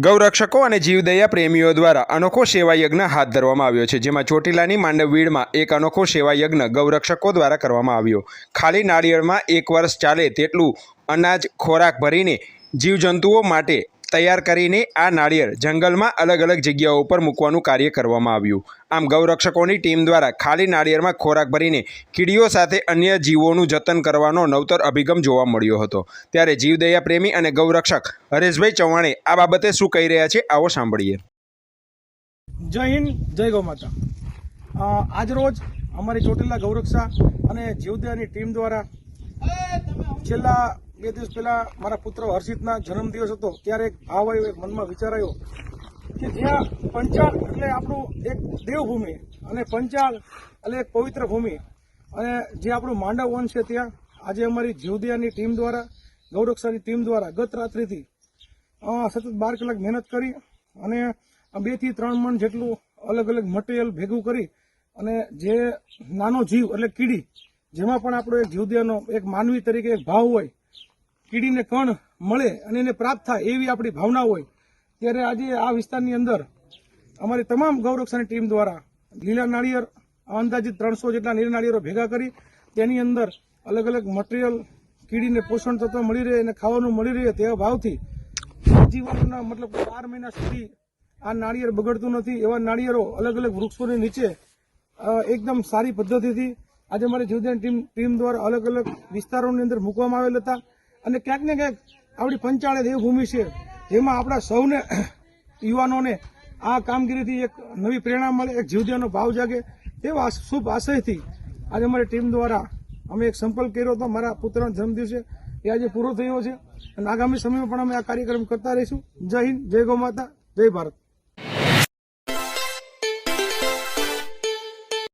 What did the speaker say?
ગૌરક્ષકો અને જીવદયા પ્રેમીઓ દ્વારા અનોખો સેવા યજ્ઞ હાથ ધરવામાં આવ્યો છે, જેમાં ચોટીલાની માંડવીડમાં એક અનોખો સેવા યજ્ઞ ગૌરક્ષકો દ્વારા કરવામાં આવ્યો. ખાલી નાળિયેરમાં એક વર્ષ ચાલે તેટલું અનાજ ખોરાક ભરીને જીવજંતુઓ માટે તૈયાર કરીને આ નાળિયેર જંગલમાં અલગ અલગ જગ્યાઓ પર મૂકવાનું કાર્ય કરવામાં આવ્યું. આમ ગૌરક્ષકોની ટીમ દ્વારા ખાલી નાળિયેરમાં ખોરાક ભરીને કીડીઓ સાથે અન્ય જીવોનું જતન કરવાનો નવતર અભિગમ જોવા મળ્યો હતો. ત્યારે જીવદયા પ્રેમી અને ગૌરક્ષક હરેશભાઈ ચૌહાણે આ બાબતે શું કહી રહ્યા છે આવો સાંભળીએ. જય હિન્દ, જય ગૌ માતા. આજરોજ અમારી ચોટીલા ગૌરક્ષા અને જીવદયાની ટીમ દ્વારા છેલ્લા બે દિવસ પહેલા મારા પુત્ર હર્ષિતના જન્મદિવસ હતો, ત્યારે એક ભાવ આવ્યો એક મનમાં વિચાર આવ્યો કે જ્યાં પંચાળ એટલે આપણું એક દેવભૂમિ અને પંચાળ એટલે એક પવિત્ર ભૂમિ. અને જે આપણું માંડવ વન છે ત્યાં, આજે અમારી જીવદિયાની ટીમ દ્વારા ગૌરક્ષાની ટીમ દ્વારા ગત રાત્રિથી સતત બાર કલાક મહેનત કરી અને બેથી ત્રણ મણ જેટલું અલગ અલગ મટીરિયલ ભેગું કરી અને જે નાનો જીવ એટલે કીડી, જેમાં પણ આપણો એક જીવદિયાનો એક માનવી તરીકે એક ભાવ હોય કીડીને કણ મળે અને એને પ્રાપ્ત થાય એવી આપણી ભાવના હોય, ત્યારે આજે આ વિસ્તારની અંદર અમારી તમામ ગૌરક્ષાની ટીમ દ્વારા લીલા નાળિયેર, અંદાજિત ત્રણસો જેટલા નીર નાળિયેરો ભેગા કરી તેની અંદર અલગ અલગ મટીરિયલ કીડીને પોષણ તત્વ મળી રહે અને ખાવાનું મળી રહે તેવા ભાવથી જીવનના મતલબ બાર મહિના સુધી આ નાળિયેર બગડતું નથી. એવા નાળિયેરો અલગ અલગ વૃક્ષોની નીચે એકદમ સારી પદ્ધતિથી આજે અમારી જીવદાન ટીમ ટીમ દ્વારા અલગ અલગ વિસ્તારોની અંદર મૂકવામાં આવેલ હતા. અને ક્યાંક ને ક્યાંક આપણી પંચાળે દેવભૂમિ છે. જેમાં આપણા સૌને, યુવાનોને આ કામગીરીથી એક નવી પ્રેરણા મળે, એક જીવદયાનો ભાવ જાગે તેવા શુભ આશયથી આજે અમારી ટીમ દ્વારા અમે એક સંપર્ક કર્યો હતો. મારા પુત્રના જન્મદિવસે એ આજે પૂરો થયો છે. અને આગામી સમયમાં પણ અમે આ કાર્યક્રમ કરતા રહીશું. જય હિન્દ, જય ગૌ માતા, જય ભારત.